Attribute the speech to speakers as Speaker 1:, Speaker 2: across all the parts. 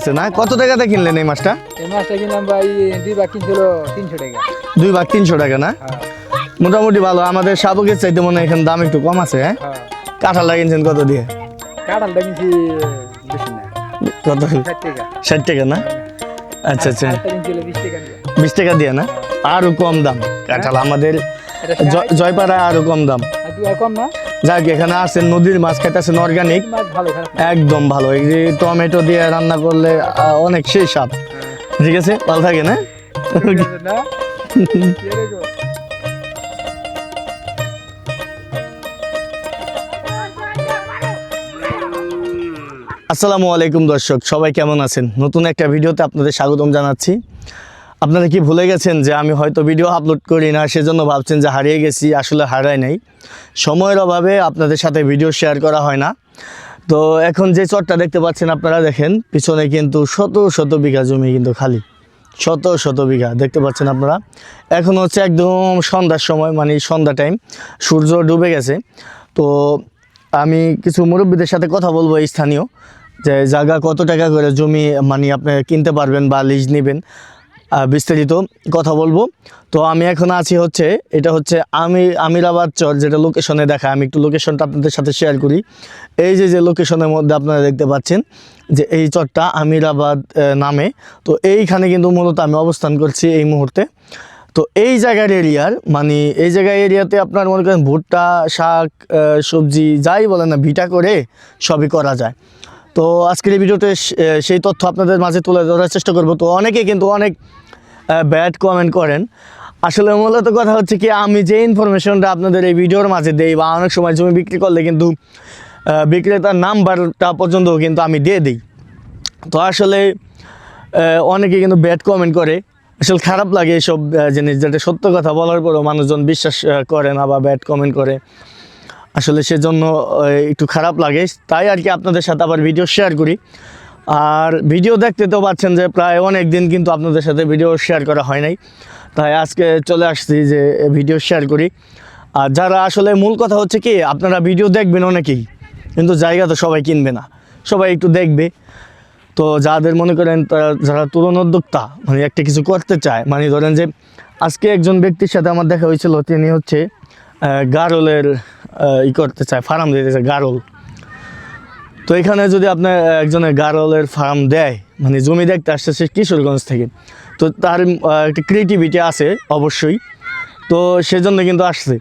Speaker 1: আছে না? কত টাকাতে কিনলেন এই মাছটা?
Speaker 2: এই মাছটা কিনলাম ভাই দুই বাকি ছিল তিনশো টাকা।
Speaker 1: দুই ভাগ তিনশো টাকা না?
Speaker 2: হ্যাঁ।
Speaker 1: মোটামুটি ভালো। আমাদের শাবকের চাইতে মনে হয় এখানে দাম একটু কম আছে হ্যাঁ?
Speaker 2: হ্যাঁ।
Speaker 1: কাঁঠাল লাগিয়েছেন কত দিয়ে?
Speaker 2: কাঁঠালটা কিনছি বেশি না।
Speaker 1: কত?
Speaker 2: ষাট টাকা।
Speaker 1: না? আচ্ছা আচ্ছা।
Speaker 2: বিশ টাকা দিয়ে।
Speaker 1: না? আরও কম দাম। কাঁঠাল আমাদের জয়পাড়া আরও কম দাম।
Speaker 2: কম না?
Speaker 1: যাক এখানে আসেন নদীর মাছ খাইতেছেন অর্গানিক
Speaker 2: না।
Speaker 1: একদম ভালো। এই যে টমেটো দিয়ে রান্না করলে অনেক সেই স্বাদ। ঠিক আছে? ভালো থাকে না
Speaker 2: গো?
Speaker 1: আসসালামু আলাইকুম দর্শক সবাই কেমন আছেন? নতুন একটা ভিডিওতে আপনাদের স্বাগতম জানাচ্ছি। আপনারা কি ভুলে গেছেন যে আমি হয়তো ভিডিও আপলোড করি না? সেজন্য ভাবছেন যে হারিয়ে গেছি, আসলে হারাই নাই। সময়ের অভাবে আপনাদের সাথে ভিডিও শেয়ার করা হয় না। তো এখন যে চটটা দেখতে পাচ্ছেন আপনারা, দেখেন, পিছনে কিন্তু শত শত বিঘা জমি কিন্তু খালি। শত শত বিঘা দেখতে পাচ্ছেন আপনারা। এখন হচ্ছে একদম সন্ধ্যার সময় মানে সন্ধ্যা টাইম সূর্য ডুবে গেছে। তো আমি কিছু মুরব্বীদের সাথে কথা বলব স্থানীয়, যে জায়গা কত টাকা করে জমি মানে আপনি কিনতে পারবেন বা লিজ নেবেন। বিস্তারিত কথা বলব। তো আমি এখন আছি হচ্ছে, এটা হচ্ছে আমি, আমিরাবাদ চর, যেটা লোকেশনে দেখা। আমি একটু লোকেশনটা আপনাদের সাথে শেয়ার করি। এই যে যে লোকেশনের মধ্যে আপনারা দেখতে পাচ্ছেন যে এই চরটা আমিরাবাদ নামে। তো এইখানে কিন্তু মূলত আমি অবস্থান করছি এই মুহূর্তে। তো এই জায়গার এরিয়ার মানে এই জায়গার এরিয়াতে আপনার মনে করেন ভুট্টা, শাক সবজি, যাই বলেন না, ভিটা করে সবই করা যায়। তো আজকের এই ভিডিওতে সেই তথ্য আপনাদের মাঝে তুলে ধরার চেষ্টা করব। তো অনেকে কিন্তু অনেক ব্যাড কমেন্ট করেন। আসলে মূলত কথা হচ্ছে কি, আমি যে ইনফরমেশনটা আপনাদের এই ভিডিওর মাঝে দেই বা অনেক সময় জমি বিক্রি করলে কিন্তু বিক্রেতার নাম্বারটা পর্যন্ত কিন্তু আমি দিয়ে দিই। তো আসলে অনেকে কিন্তু ব্যাড কমেন্ট করে। আসলে খারাপ লাগে এইসব জিনিস। যেটা সত্য কথা বলার পরেও মানুষজন বিশ্বাস করে না বা ব্যাড কমেন্ট করে। আসলে সেজন্য একটু খারাপ লাগে। তাই আর কি আপনাদের সাথে আবার ভিডিও শেয়ার করি। আর ভিডিও দেখতে তো পাচ্ছেন যে প্রায় অনেক দিন কিন্তু আপনাদের সাথে ভিডিও শেয়ার করা হয় নাই। তাই আজকে চলে আসছি যে ভিডিও শেয়ার করি। আর যারা আসলে মূল কথা হচ্ছে কি, আপনারা ভিডিও দেখবেন অনেকেই, কিন্তু জায়গা তো সবাই কিনবে না, সবাই একটু দেখবে। তো যাদের মনে করেন তারা যারা তরুণ উদ্যোক্তা মানে একটা কিছু করতে চায় মানে ধরেন যে আজকে একজন ব্যক্তির সাথে আমার দেখা হয়েছিল, তিনি হচ্ছে গারলের ই করতে চায়, ফার্ম দিতে চায়, গারল। তো এখানে যদি আপনার একজনের গারলের ফার্ম দেয় মানে জমি দেখতে আসছে সে কিশোরগঞ্জ থেকে, তো তার একটা ক্রিয়েটিভিটি আছে অবশ্যই, তো সেজন্য কিন্তু আসছে।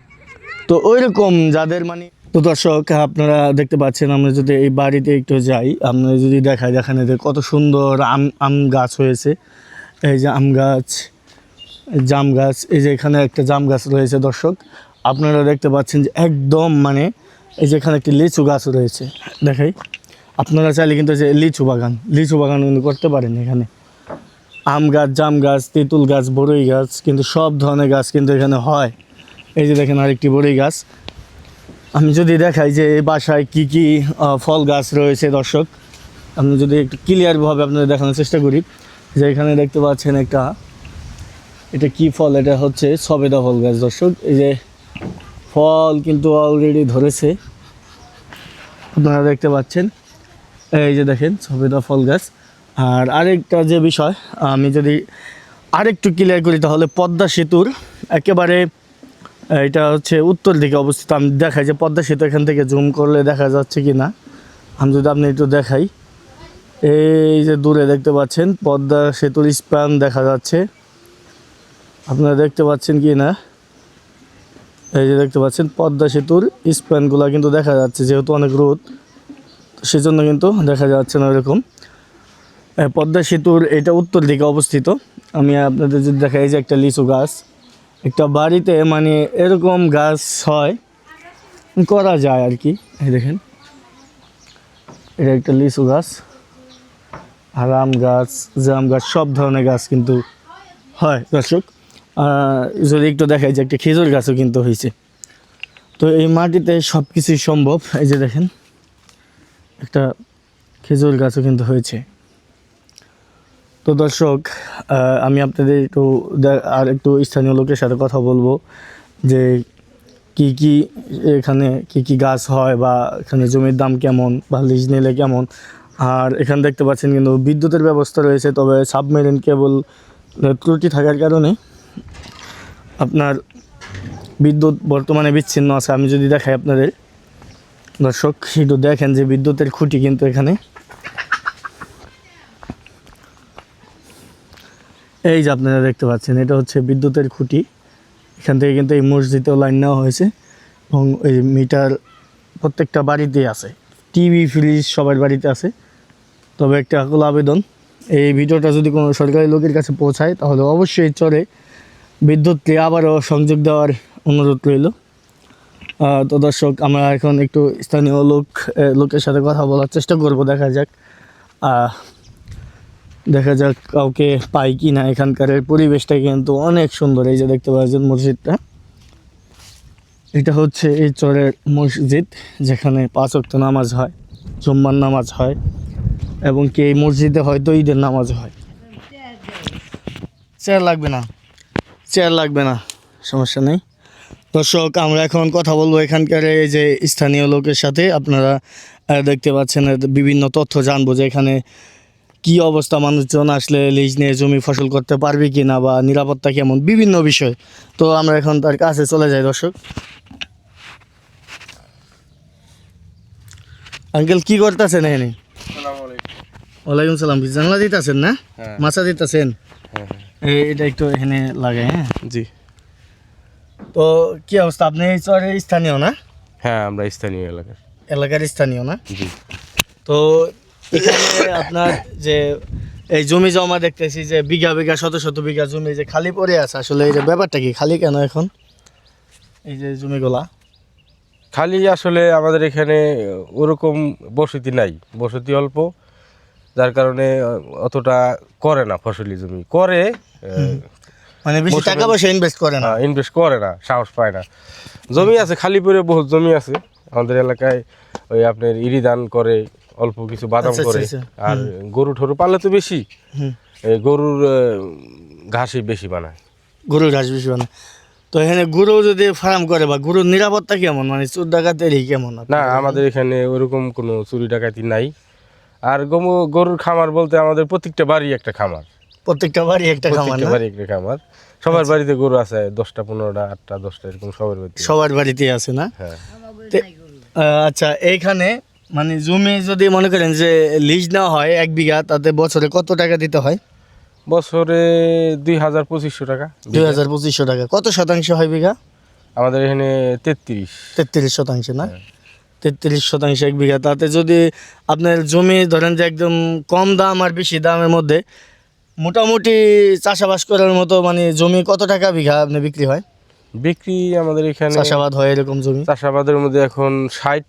Speaker 1: তো ওই রকম যাদের মানে তো দর্শক, আপনারা দেখতে পাচ্ছেন আমরা যদি এই বাড়িতে একটু যাই, আমরা যদি দেখাই দেখানে কত সুন্দর আম আম গাছ হয়েছে। এই যে আম গাছ জাম গাছ, এই যে এখানে একটা জাম গাছ রয়েছে দর্শক, আপনারা দেখতে পাচ্ছেন যে একদম মানে এই যে এখানে একটি লিচু গাছ রয়েছে, দেখাই। আপনারা চাইলে কিন্তু যে লিচু বাগান লিচু বাগান কিন্তু করতে পারেন এখানে। আম গাছ, জাম গাছ, তেঁতুল গাছ বড়ই গাছ, কিন্তু সব ধরনের গাছ কিন্তু এখানে হয়। এই যে দেখেন আরেকটি বড়ই গাছ। আমি যদি দেখাই যে এই বাসায় কি কি ফল গাছ রয়েছে, দর্শক, আমি যদি একটু ক্লিয়ারভাবে আপনাদের দেখানোর চেষ্টা করি। যে এখানে দেখতে পাচ্ছেন একটা, এটা কি ফল? এটা হচ্ছে সবেদা ফল গাছ, দর্শক। এই যে ফল কিন্তু অলরেডি ধরেছে। আপনারা দেখতে পাচ্ছেন। এই যে দেখেন সবেদা ফল গাছ। আর আরেকটা যে বিষয়, আমি যদি আরেকটু ক্লিয়ার করি তাহলে পদ্মা সেতুর একেবারে, এটা হচ্ছে উত্তর দিকে অবস্থিত। আমি দেখাই যে পদ্মা সেতু এখান থেকে জুম করলে দেখা যাচ্ছে কি না আমি যদি আপনি একটু দেখাই। এই যে দূরে দেখতে পাচ্ছেন, পদ্মা সেতুর স্প্যান দেখা যাচ্ছে। আপনারা দেখতে পাচ্ছেন কি না এই যে দেখতে পাচ্ছেন, পদ্মা সেতুর স্প্যানগুলো কিন্তু দেখা যাচ্ছে, যেহেতু অনেক রোদ সেজন্য কিন্তু দেখা যাচ্ছে না এরকম পদ্মা সেতুর এটা উত্তর দিকে অবস্থিত। আমি আপনাদের যদি দেখাই, এই যে একটা লিচু গাছ, একটা বাড়িতে মানে এরকম গাছ হয়, করা যায় আর কি। এই দেখেন, এটা একটা লিচু গাছ, আর আম গাছ, জাম গাছ, সব ধরনের গাছ কিন্তু হয়, দর্শক। যদি একটু দেখাই যে একটা খেজুর গাছও কিন্তু হয়েছে। তো এই মাটিতে সব কিছুই সম্ভব। এই যে দেখেন, একটা খেজুর গাছও কিন্তু হয়েছে। তো দর্শক আমি আপনাদের একটু আর একটু স্থানীয় লোকের সাথে কথা বলব যে কি কি এখানে কি কি গাছ হয় বা এখানে জমির দাম কেমন বা লিজ নিলে কেমন। আর এখানে দেখতে পাচ্ছেন কিন্তু বিদ্যুতের ব্যবস্থা রয়েছে, তবে সাবমেরিন কেবল ত্রুটি থাকার কারণে আপনার বিদ্যুৎ বর্তমানে বিচ্ছিন্ন আছে। আমি যদি দেখাই আপনাদের, দর্শক, একটু দেখেন যে বিদ্যুতের খুঁটি কিন্তু এখানে। এই যে আপনারা দেখতে পাচ্ছেন, এটা হচ্ছে বিদ্যুতের খুঁটি। এখান থেকে কিন্তু এই মসজিদেও লাইন নেওয়া হয়েছে এবং এই মিটার প্রত্যেকটা বাড়িতেই আছে। টিভি, ফ্রিজ সবার বাড়িতে আছে। তবে একটা আকুল আবেদন। এই ভিডিওটা যদি কোনো সরকারি লোকের কাছে পৌঁছায়, তাহলে অবশ্যই চরে বিদ্যুৎকে আবারও সংযোগ দেওয়ার অনুরোধ রইল। তো দর্শক, আমরা এখন একটু স্থানীয় লোক লোকের সাথে কথা বলার চেষ্টা করব, দেখা যাক। দেখা যাক কাউকে পাই কি না এখানকার পরিবেশটা কিন্তু অনেক সুন্দর। এই যে দেখতে পাচ্ছেন মসজিদটা। এটা হচ্ছে এই চরের মসজিদ, যেখানে পাঁচ ওয়াক্ত নামাজ হয়, জুম্মার নামাজ হয়, এবং কি এই মসজিদে হয়তো ঈদের নামাজ হয়। চেয়ার লাগবে না। চেয়ার লাগবে না সমস্যা নেই। দর্শক আমরা এখন কথা বলব এখানকার এই যে স্থানীয় লোকের সাথে। আপনারা দেখতে পাচ্ছেন বিভিন্ন তথ্য জানব যে এখানে কি অবস্থা মানুষজন আসলে লিজ নিয়ে জমি ফসল করতে পারবে কি না বা নিরাপত্তা কেমন বিভিন্ন বিষয়। তো আমরা এখন তার কাছে চলে যাই দর্শক। আঙ্কেল কি করতেছেন এখানে? ওয়ালাইকুম সালাম জানলা দিতেছেন না?
Speaker 3: হ্যাঁ।
Speaker 1: মাছা দিতেছেন? এই এটা একটু এখানে লাগে হ্যাঁ?
Speaker 3: জি।
Speaker 1: তো কি অবস্থা? আপনি এই চরের স্থানীয় না?
Speaker 3: হ্যাঁ আমরা স্থানীয় এলাকার।
Speaker 1: এলাকার স্থানীয় না?
Speaker 3: জি।
Speaker 1: তো এখানে আপনার যে এই জমি জমা দেখতেছি যে বিঘা বিঘা শত শত বিঘা জমি যে খালি পড়ে আছে আসলে এই যে ব্যাপারটা কি? খালি কেন এখন? এই যে জমিগুলা।
Speaker 3: খালি আসলে আমাদের এখানে ওরকম বসতি নাই। বসতি অল্প যার কারণে অতটা করে না ফসলি জমি। করে
Speaker 1: মানে বেশি টাকা পয়সা ইনভেস্ট করে না?
Speaker 3: ইনভেস্ট করে না সাহস পায় না। জমি আছে খালি পরে বহুত জমি আছে। আমাদের এলাকায় ওই আপনার ইরি ধান করে অল্প কিছু বাদাম
Speaker 1: আচ্ছা,
Speaker 3: করে।
Speaker 1: আচ্ছা,
Speaker 3: আর গরু ঠরু পালে তো বেশি। গরুর ঘাসই বেশি বানায়।
Speaker 1: গরুর ঘাস বেশি মানে তো এখানে গরু যদি ফার্ম করে বা গরুর নিরাপত্তা কেমন? মানে চোর ডাকাতের কেমন?
Speaker 3: না আমাদের এখানে ওরকম কোনো চুরি ডাকাতি নাই। আর গরুর খামার বলতে আমাদের প্রত্যেকটা বাড়ি একটা খামার।
Speaker 1: প্রত্যেকটা বাড়ি একটা খামার না?
Speaker 3: বাড়ি একটা খামার। সবার বাড়িতে গরু আছে দশটা পনেরোটা আটটা দশটা এরকম সবার বাড়িতে।
Speaker 1: সবার বাড়িতেই আছে না?
Speaker 3: হ্যাঁ।
Speaker 1: আচ্ছা এইখানে মানে জমি যদি মনে করেন যে লিজ না হয় এক বিঘা তাতে বছরে কত টাকা দিতে হয়?
Speaker 3: বছরে দুই হাজার পঁচিশশো টাকা
Speaker 1: দুই হাজার পঁচিশশো টাকা। কত শতাংশ হয় বিঘা?
Speaker 3: আমাদের এখানে তেত্রিশ।
Speaker 1: তেত্রিশ শতাংশ না? তেত্রিশ শতাংশ এক বিঘা। তাতে যদি আপনার জমি ধরেন যে একদম কম দাম আর বেশি দামের মধ্যে মোটামুটি চাষাবাস করার মতো মানে জমি কত টাকা বিঘা আপনি বিক্রি হয়?
Speaker 3: বিক্রি আমাদের এখানে
Speaker 1: চাষাবাদ হয় এরকম জমি?
Speaker 3: চাষাবাদের মধ্যে এখন ষাট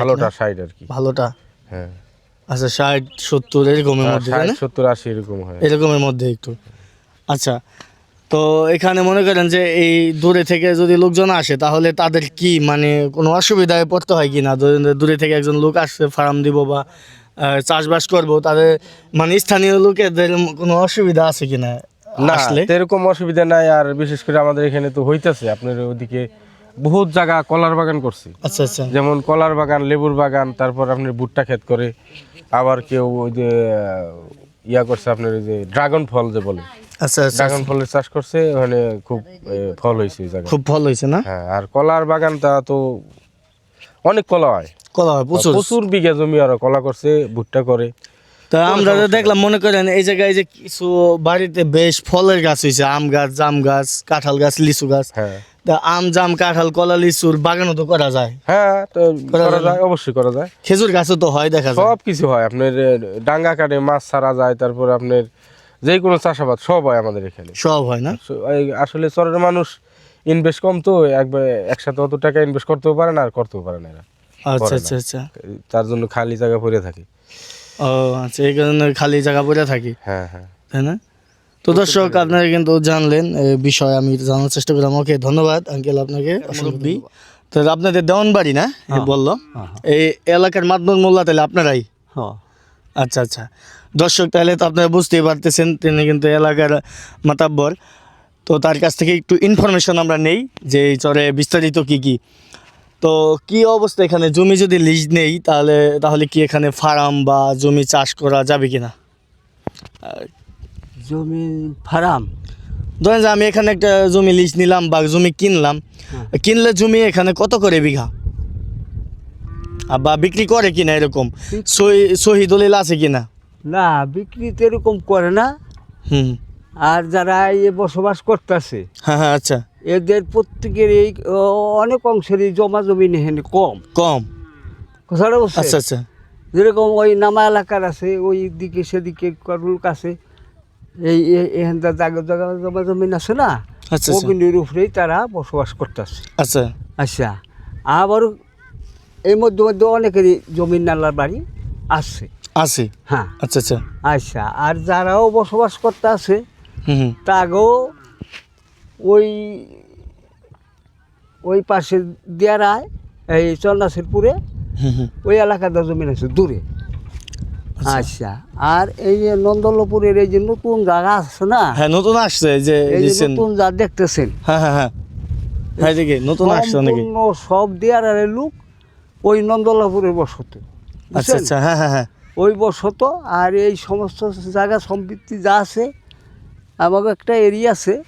Speaker 3: ভালোটা? ষাট আর কি।
Speaker 1: ভালোটা?
Speaker 3: হ্যাঁ।
Speaker 1: আচ্ছা ষাট সত্তর এরকমের মধ্যে তাই
Speaker 3: সত্তর আশি এরকম হয়।
Speaker 1: এরকমের মধ্যে একটু। আচ্ছা তো এখানে মনে করেন যে এই দূরে থেকে যদি লোকজন আসে তাহলে তাদের কি মানে কোনো অসুবিধায় পড়তে হয় কি না দূরে থেকে একজন লোক আসছে ফার্ম দিব বা চাষবাস করব তাদের মানে স্থানীয় লোকেদের কোনো অসুবিধা আছে কি না আসলে?
Speaker 3: এরকম অসুবিধা নাই আর বিশেষ করে আমাদের এখানে তো হইতেছে আপনার ওদিকে বহুত জায়গা কলার বাগান করছি।
Speaker 1: আচ্ছা আচ্ছা।
Speaker 3: যেমন কলার বাগান লেবুর বাগান তারপর আপনার ভুট্টা ক্ষেত করে আবার কেউ ওই যে ইয়া করছে আপনার ওই যে ড্রাগন ফল যে বলে।
Speaker 1: আচ্ছা আচ্ছা
Speaker 3: ড্রাগন ফলের চাষ করছে ওখানে খুব ফল হয়েছে
Speaker 1: খুব ফল হয়েছে না?
Speaker 3: হ্যাঁ আর কলার বাগানটা তো অনেক কলা হয়।
Speaker 1: কলা হয় প্রচুর।
Speaker 3: প্রচুর বিঘা জমি আর কলা করছে ভুট্টা করে।
Speaker 1: তা আমরা দেখলাম মনে করেন এই জায়গায় যে কিছু বাড়িতে বেশ ফলের গাছ হয়েছে আম গাছ জাম গাছ কাঁঠাল গাছ লিচু গাছ।
Speaker 3: হ্যাঁ।
Speaker 1: তা আম জাম কাঁঠাল কলা লিচুর বাগানও তো করা যায়।
Speaker 3: হ্যাঁ তো
Speaker 1: করা যায়
Speaker 3: অবশ্যই করা যায়।
Speaker 1: খেজুর গাছও তো হয় দেখা যায়।
Speaker 3: সব কিছু হয় আপনার ডাঙ্গা কাটে মাছ ছাড়া যায় তারপর আপনার যে কোনো চাষাবাদ সব হয় আমাদের এখানে।
Speaker 1: সব হয় না?
Speaker 3: আসলে চরের মানুষ ইনভেস্ট কম তো একবার একসাথে অত টাকা ইনভেস্ট করতেও পারে না আর করতেও পারে না এরা।
Speaker 1: আচ্ছা আচ্ছা আচ্ছা।
Speaker 3: তার জন্য খালি জায়গা পড়ে থাকে।
Speaker 1: ও আচ্ছা এই কারণে খালি জায়গা পড়ে থাকি?
Speaker 3: হ্যাঁ হ্যাঁ।
Speaker 1: তাই না? তো দর্শক আপনারা কিন্তু জানলেন এই বিষয় আমি জানার চেষ্টা করলাম। ওকে ধন্যবাদ আঙ্কেল আপনাকে। মুরব্বী। তো আপনাদের দেওয়ান বাড়ি না এই বলল। এই এলাকার মাতমুর মোল্লা তাহলে আপনারাই? আচ্ছা আচ্ছা। দর্শক তাহলে তো আপনারা বুঝতেই পারতেছেন তিনি কিন্তু এলাকার মাতাব্বর। তো তার কাছ থেকে একটু ইনফরমেশন আমরা নেই যে এই চরে বিস্তারিত কি কি তো কি অবস্থা এখানে? জমি যদি লিজ নেই তাহলে তাহলে কি এখানে ফার্ম বা জমি চাষ করা যাবে কিনা?
Speaker 4: জমি ফার্ম?
Speaker 1: ধরেন যে আমি এখানে একটা জমি লিজ নিলাম বা জমি কিনলাম।
Speaker 4: হ্যাঁ।
Speaker 1: কিনলে জমি এখানে কত করে বিঘা? বা বিক্রি করে কিনা এরকম? সহি সহি দলিল আছে কিনা?
Speaker 4: না বিক্রি তো এরকম করে না।
Speaker 1: হুম।
Speaker 4: আর যারা এ বসবাস করতেছে
Speaker 1: হ্যাঁ হ্যাঁ আচ্ছা।
Speaker 4: এদের প্রত্যেকের এই অনেক অংশেরই জমা জমি নেহেন কম।
Speaker 1: কম।
Speaker 4: কথাটা?
Speaker 1: আচ্ছা আচ্ছা।
Speaker 4: যেরকম ওই নামা এলাকার আছে ওই দিকে সেদিকে করুক আছে এই এখানটা জায়গা জায়গা জমা জমিন আছে না?
Speaker 1: আচ্ছা আচ্ছা।
Speaker 4: ওগুলির উপরেই তারা বসবাস করতেছে।
Speaker 1: আচ্ছা।
Speaker 4: আচ্ছা আবার এই মধ্যে মধ্যে অনেকেরই জমিন নালার বাড়ি আছে।
Speaker 1: আছে?
Speaker 4: হ্যাঁ।
Speaker 1: আচ্ছা আচ্ছা।
Speaker 4: আচ্ছা আর যারাও বসবাস করতে আছে তাগেও ওই ওই পাশে দেয়ারায় এই
Speaker 1: হুম
Speaker 4: ওই এলাকাটা জমিন আছে দূরে।
Speaker 1: আচ্ছা।
Speaker 4: আচ্ছা আর এই যে নন্দলপুরের এই যে নতুন জায়গা আছে না?
Speaker 1: হ্যাঁ নতুন আসছে যে
Speaker 4: নতুন যা দেখতেছেন।
Speaker 1: হ্যাঁ হ্যাঁ হ্যাঁ। হ্যাঁ দেখি নতুন আসছে নাকি?
Speaker 4: সব দেয়ারের লোক ওই নন্দলাপুরের বসত।
Speaker 1: আচ্ছা আচ্ছা হ্যাঁ হ্যাঁ হ্যাঁ।
Speaker 4: ওই বসত আর এই সমস্ত জায়গা সম্পত্তি যা আছে আমাকে একটা এরিয়া আছে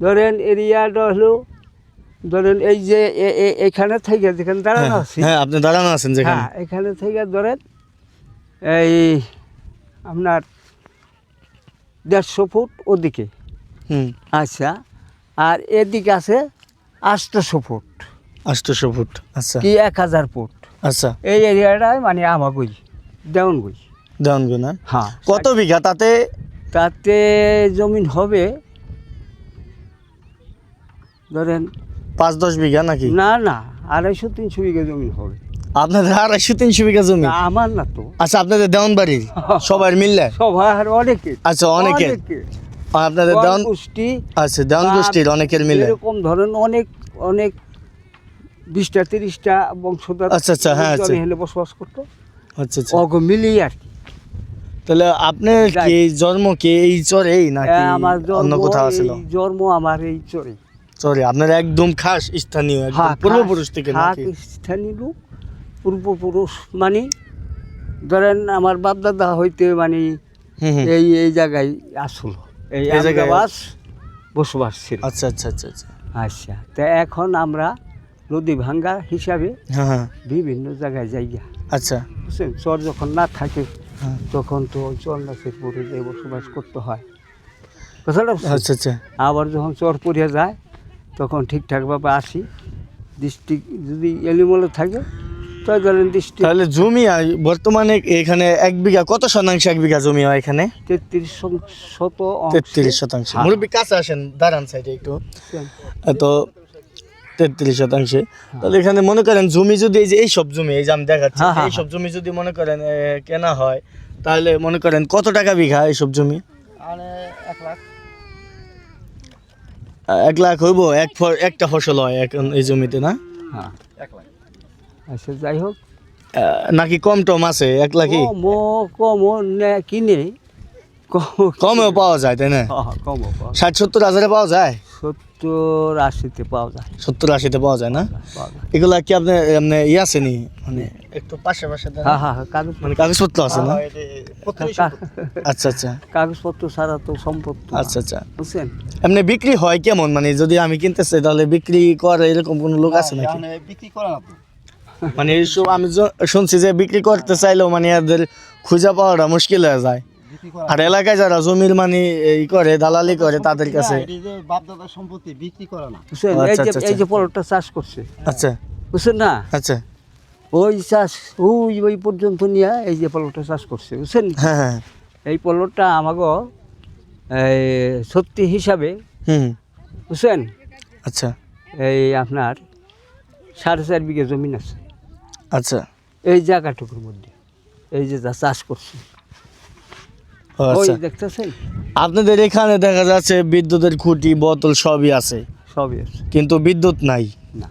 Speaker 4: ধরেন এরিয়াটা হলো ধরেন এই যে এখানে থেকে যেখানে দাঁড়ানো আছে।
Speaker 1: হ্যাঁ আপনি দাঁড়ানো আছেন যেখানে।
Speaker 4: হ্যাঁ এখানে থেকে ধরেন এই আপনার দেড়শো ফুট ওদিকে।
Speaker 1: হুম।
Speaker 4: আচ্ছা আর এদিকে আছে আষ্টশো ফুট।
Speaker 1: আষ্টশো ফুট আচ্ছা।
Speaker 4: কি এক হাজার ফুট।
Speaker 1: আচ্ছা।
Speaker 4: এই এরিয়াটাই মানে আমাগুই দেওয়ানগুই।
Speaker 1: দেওয়ানগো না?
Speaker 4: হ্যাঁ
Speaker 1: কত বিঘা? তাতে
Speaker 4: তাতে জমিন হবে ধরেন
Speaker 1: পাঁচ দশ বিঘা নাকি?
Speaker 4: না না আড়াইশো তিনশো বিঘা জমি হবে।
Speaker 1: আপনাদের আড়াইশো তিনশো বিঘা জমি?
Speaker 4: আমার না তো।
Speaker 1: আচ্ছা আপনাদের দেওয়ান বাড়ির? সবার মিললে
Speaker 4: সবার অনেকে
Speaker 1: আচ্ছা অনেকের। আপনাদের দেওয়ান
Speaker 4: পুষ্টি
Speaker 1: আচ্ছা দেওয়ান গোষ্ঠীর অনেকের মিলে।
Speaker 4: এরকম ধরেন অনেক অনেক বিশটা তিরিশটা বংশধর
Speaker 1: আচ্ছা, আচ্ছা, হ্যাঁ, আচ্ছা।
Speaker 4: এখানে বসবাস করতো।
Speaker 1: আচ্ছা আচ্ছা।
Speaker 4: অগ মিলিয়ে আর কি।
Speaker 1: তাহলে আপনার কি জন্ম কি এই চরেই নাকি
Speaker 4: আমার
Speaker 1: অন্য কোথাও ছিল?
Speaker 4: জন্ম আমার এই চরে
Speaker 1: চরে আপনার একদম খাস স্থানীয় একদম
Speaker 4: হ্যাঁ,
Speaker 1: পূর্বপুরুষ থেকে নাকি?
Speaker 4: স্থানীয় লোক পূর্বপুরুষ মানে ধরেন আমার বাপদাদা হইতে মানে। এই এই জায়গায় আসল। এই
Speaker 1: জায়গায়?
Speaker 4: আহমেদাবাদ বসবাস ছিল।
Speaker 1: আচ্ছা আচ্ছা আচ্ছা আচ্ছা।
Speaker 4: আচ্ছা তা এখন আমরা নদী ভাঙ্গা হিসাবে
Speaker 1: হ্যাঁ হ্যাঁ।
Speaker 4: বিভিন্ন জায়গায় যাইয়া
Speaker 1: আচ্ছা।
Speaker 4: বুঝছেন? চর যখন না থাকে। তখন তো চর নাচের পরে বসবাস করতে হয়। কথাটা
Speaker 1: আচ্ছা আচ্ছা।
Speaker 4: আবার যখন চর পড়িয়া যায় তখন ঠিকঠাকভাবে আসি। ডিস্ট্রিক্ট যদি এলিমলে থাকে তো ধরেন ডিস্ট্রিক্ট
Speaker 1: তাহলে জমি আর বর্তমানে এখানে এক বিঘা কত শতাংশ এক বিঘা জমি হয় এখানে?
Speaker 4: তেত্রিশ শত
Speaker 1: তেত্রিশ শতাংশ।
Speaker 4: হ্যাঁ।
Speaker 1: মুরব্বী কাছে আসেন দাঁড়ান সাইডে একটু। তো তেত্রিশ শতাংশে। তাহলে এখানে মনে করেন জমি যদি এই যে এইসব জমি এই যে আমি দেখাচ্ছি
Speaker 4: এই
Speaker 1: সব জমি যদি মনে করেন কেনা হয় তাহলে মনে করেন কত টাকা বিঘা এইসব জমি?
Speaker 4: এক লাখ।
Speaker 1: এক লাখ হইব এক একটা ফসল হয় এখন এই জমিতে না?
Speaker 4: হ্যাঁ। আচ্ছা যাই হোক।
Speaker 1: আহ, নাকি কম টম আছে এক লাখই?
Speaker 4: কম কিনে। কম
Speaker 1: কমেও পাওয়া যায় তাই না?
Speaker 4: কম কমও পাওয়া যায়।
Speaker 1: ষাট সত্তর হাজারে পাওয়া যায়?
Speaker 4: সত্তর আশিতে পাওয়া যায়।
Speaker 1: সত্তর আশিতে পাওয়া যায় না? এগুলা কি আপনার এমনি ই আছে নি? মানে একটু পাশে পাশে।
Speaker 4: হ্যাঁ হ্যাঁ হ্যাঁ, কাগজ
Speaker 1: মানে কাগজপত্র আছে না? আচ্ছা আচ্ছা।
Speaker 4: কাগজপত্র ছাড়া তো সম্পত্তি
Speaker 1: আচ্ছা আচ্ছা।
Speaker 4: বুঝছেন?
Speaker 1: এমনি বিক্রি হয় কেমন? মানে যদি আমি কিনতে চাই তাহলে বিক্রি করে এরকম কোনো লোক আছে নাকি?
Speaker 2: বিক্রি করে
Speaker 1: মানে এইসব আমি শুনছি যে বিক্রি করতে চাইলেও মানে এদের খুঁজে পাওয়াটা মুশকিল হয়ে যায়। আর এলাকায় যারা জমির মানে এই করে দালালি করে তাদের কাছে
Speaker 2: বাপ সম্পত্তি বিক্রি করে না।
Speaker 4: এই
Speaker 1: আচ্ছা,
Speaker 4: যে
Speaker 1: আচ্ছা,
Speaker 4: এই যে
Speaker 1: আচ্ছা।
Speaker 4: পলটটা চাষ করছে।
Speaker 1: আচ্ছা।
Speaker 4: বুঝছেন না?
Speaker 1: আচ্ছা।
Speaker 4: ওই চাষ ওই ওই পর্যন্ত নিয়ে এই যে পলটটা চাষ করছে বুঝছেন?
Speaker 1: হ্যাঁ হ্যাঁ।
Speaker 4: এই পলটটা আমাকে এই সত্যি হিসাবে
Speaker 1: হুম।
Speaker 4: বুঝছেন?
Speaker 1: আচ্ছা।
Speaker 4: এই আপনার সাড়ে চার বিঘা জমিন আছে।
Speaker 1: আচ্ছা।
Speaker 4: এই জায়গাটুকুর মধ্যে এই যে যা চাষ করছে।
Speaker 1: আচ্ছা।
Speaker 4: দেখতেছেন?
Speaker 1: আপনাদের এখানে দেখা যাচ্ছে বিদ্যুতের খুঁটি বোতল সবই আছে।
Speaker 4: সবই আছে।
Speaker 1: কিন্তু বিদ্যুৎ নাই।
Speaker 4: না।